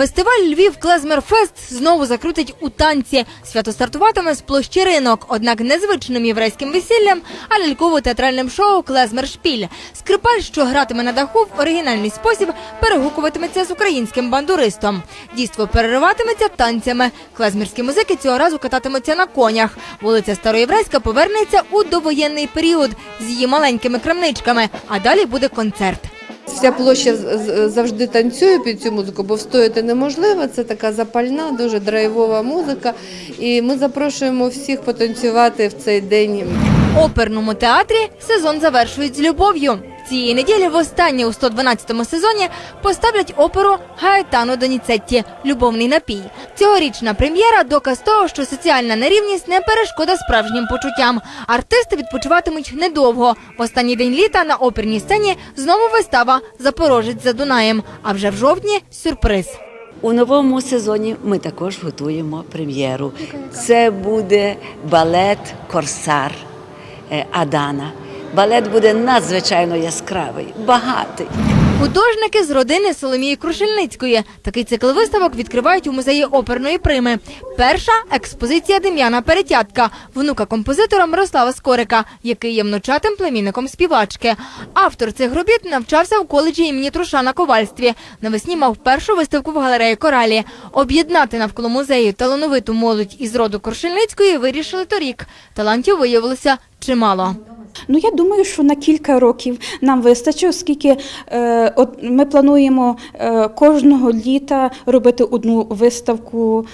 Фестиваль Львів Клезмерфест знову закрутить у танці. Свято стартуватиме з площі ринок, однак не звичним єврейським весіллям, а ляльково-театральним шоу Клезмер Шпіль. Скрипаль, що гратиме на даху в оригінальний спосіб, перегукуватиметься з українським бандуристом. Дійство перериватиметься танцями. Клезмерські музики цього разу кататимуться на конях. Вулиця Староєврейська повернеться у довоєнний період з її маленькими крамничками, а далі буде концерт. Вся площа завжди танцює під цю музику, бо встояти неможливо. Це така запальна, дуже драйвова музика. І ми запрошуємо всіх потанцювати в цей день. оперному театрі сезон завершують з любов'ю. Цієї неділі востаннє у 112-му сезоні поставлять оперу Гаетано Доніцетті Любовний напій. Цьогорічна прем'єра доказ того, що соціальна нерівність не перешкода справжнім почуттям. Артисти відпочиватимуть недовго. В останній день літа на оперній сцені знову вистава Запорожець за Дунаєм. А вже в жовтні сюрприз. У новому сезоні ми також готуємо прем'єру. Це буде балет Корсар е, Адана. Балет буде надзвичайно яскравий, багатий. Художники з родини Соломії Крушельницької. Такий цикл виставок відкривають у музеї оперної прими. Перша експозиція Дем'яна Перетятка, внука композитора Мирослава Скорика, який є внучатим племінником співачки. Автор цих робіт навчався в коледжі імені Труша на ковальстві. Навесні мав першу виставку в галереї Коралі. Об'єднати навколо музею талановиту молодь із роду Крушельницької вирішили торік. Талантів виявилося чимало. Ну я думаю, що на кілька років нам вистачить, оскільки е, от ми плануємо е, кожного літа робити одну виставку